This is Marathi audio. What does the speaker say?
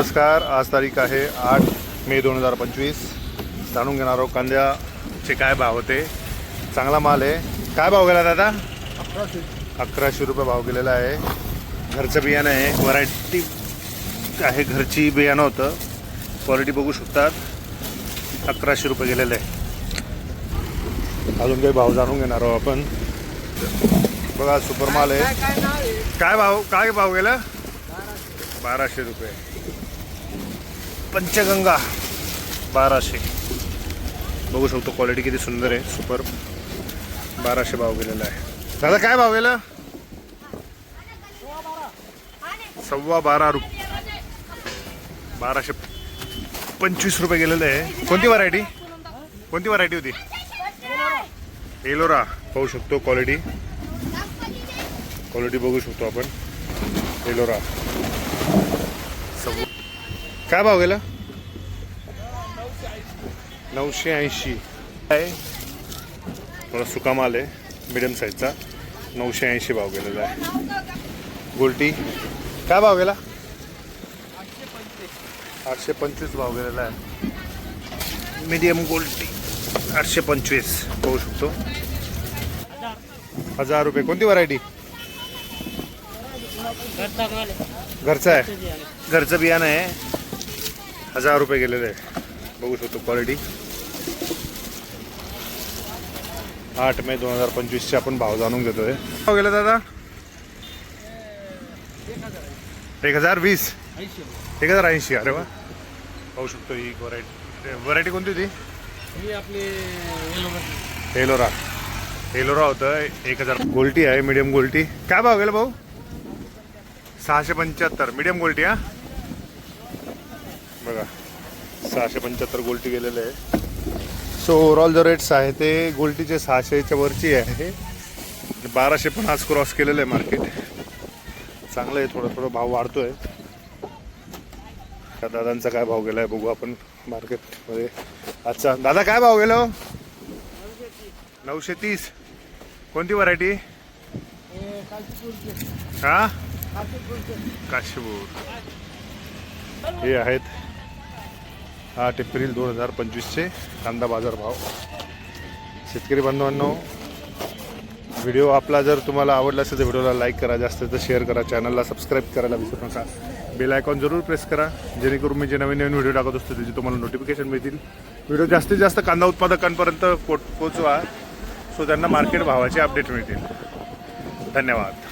नमस्कार आज तारीख आहे आठ मे दोन हजार पंचवीस. जाणून घेणार आहोत कांद्याचे काय भाव होते. चांगला माल आहे. काय भाव गेला दादा? अकराशे. रुपये भाव गेलेला आहे. घरचं बियाणं आहे. व्हरायटी आहे घरची बियाणं होतं. क्वालिटी बघू शकतात. अकराशे रुपये गेलेलं आहे. अजून काही भाव जाणून घेणार आहोत आपण. बघा सुपर माल आहे. काय भाव काय भाव गेला? बाराशे रुपये. पंचगंगा बाराशे. बघू शकतो क्वालिटी किती सुंदर आहे. सुपर बाराशे भाव गेलेला आहे. दादा काय भाव गेला? सव्वा बारा रुप बाराशे पंचवीस रुपये गेलेलं आहे. कोणती व्हरायटी कोणती व्हरायटी होती? एलोरा. पाहू शकतो क्वालिटी क्वालिटी बघू शकतो आपण. एलोरा. सव्वा काय भाव गेला? नऊशे ऐंशी. आहे थोडा सुका माल आहे मिडियम साईजचा नऊशे ऐंशी भाव गेलेला आहे. गोल्टी? काय भाव गेला? आठशे पंचवीस भाव गेलेला आहे. मीडियम गोल्टी आठशे पंचवीस. पाहू शकतो. हजार रुपये. कोणती व्हरायटी घरचं आहे. घरचं बियाणं आहे. हजार रुपये गेलेलं आहे. बघू शकतो क्वालिटी आठ मे दोन हजार पंचवीसचे आपण भाव जाणून घेतोय. भाव गेला दादा? एक हजार वीस. एक हजार ऐंशी अरे वा. पाहू शकतो ही व्हरायटी व्हरायटी कोणती होती? आपली एलोरा. एलोरा होतं एक हजार. गोल्टी आहे मिडियम गोल्टी. काय भाव गेला भाऊ? सहाशे पंच्याहत्तर मीडियम गोल्टी हा? बघा. सहाशे पंच्याहत्तर गोल्टी गेलेलं आहे. सो ओव्हरऑल जो रेट्स आहे ते गोल्टीचे सहाशेच्या वरची आहे. बाराशे पण आज क्रॉस केलेलं आहे मार्केट चांगलं आहे थोडं थोडं भाव वाढतोय. त्या दादांचा काय भाव गेलाय बघू आपण मार्केटमध्ये अच्छा दादा काय भाव गेलो? नऊशे तीस. कोणती व्हरायटी हा? काशीपूर. हे आहेत. आठ एप्रिल दोन हजार पंचवीसचे कांदा बाजार भाव. शेतकरी बांधवांनो व्हिडिओ आपला जर तुम्हाला आवडला असेल तर व्हिडिओला लाईक करा जास्त तर शेअर करा चॅनलला सबस्क्राईब करायला विसरू नका. बेल आयकॉन जरूर प्रेस करा जेणेकरून मी जे नवीन नवीन व्हिडिओ टाकत असतो त्याची तुम्हाला नोटिफिकेशन मिळतील. व्हिडिओ जास्तीत जास्त कांदा उत्पादकांपर्यंत पोच पोचवा सो त्यांना मार्केट भावाचे अपडेट मिळतील. धन्यवाद.